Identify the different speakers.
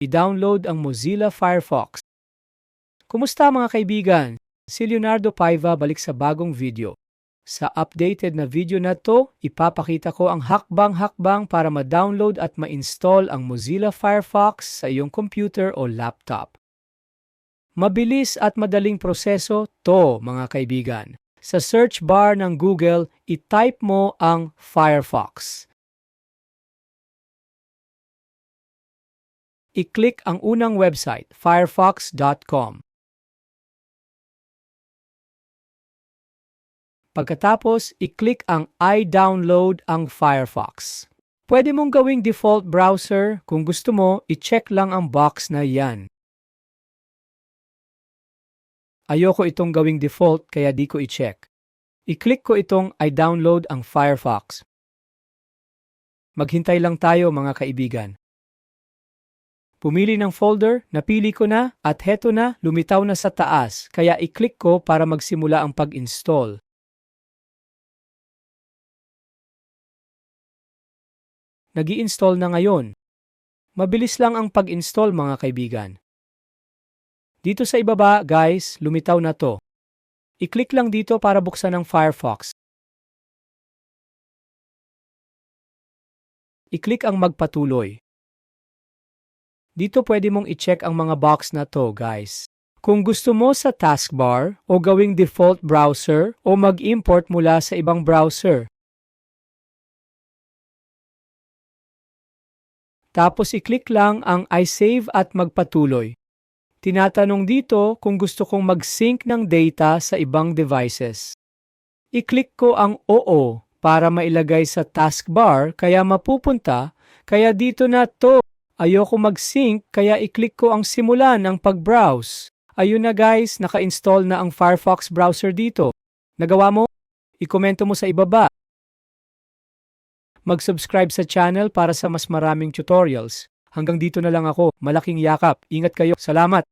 Speaker 1: i-download ang Mozilla Firefox. Kumusta mga kaibigan? Si Leonardo Paiva balik sa bagong video. Sa updated na video na to, ipapakita ko ang hakbang-hakbang para ma-download at ma-install ang Mozilla Firefox sa iyong computer o laptop. Mabilis at madaling proseso to mga kaibigan. Sa search bar ng Google, i-type mo ang Firefox. I-click ang unang website, firefox.com. Pagkatapos, i-click ang I download ang Firefox. Pwede mong gawing default browser. Kung gusto mo, i-check lang ang box na yan. Ayoko itong gawing default kaya di ko i-check. I-click ko itong I download ang Firefox. Maghintay lang tayo mga kaibigan. Pumili ng folder, napili ko na, at heto na, lumitaw na sa taas, kaya i-click ko para magsimula ang pag-install. nag install na ngayon. Mabilis lang ang pag-install mga kaibigan. Dito sa ibaba, guys, lumitaw na to. I-click lang dito para buksan ang Firefox. I-click ang magpatuloy. Dito pwede mong i-check ang mga box na to, guys. Kung gusto mo sa taskbar o gawing default browser o mag-import mula sa ibang browser, Tapos i-click lang ang I save at magpatuloy. Tinatanong dito kung gusto kong mag-sync ng data sa ibang devices. I-click ko ang Oo para mailagay sa taskbar kaya mapupunta, kaya dito na to. Ayoko mag-sync kaya i-click ko ang simulan ng pag-browse. Ayun na guys, naka-install na ang Firefox browser dito. Nagawa mo? I-komento mo sa ibaba mag-subscribe sa channel para sa mas maraming tutorials. Hanggang dito na lang ako. Malaking yakap. Ingat kayo. Salamat!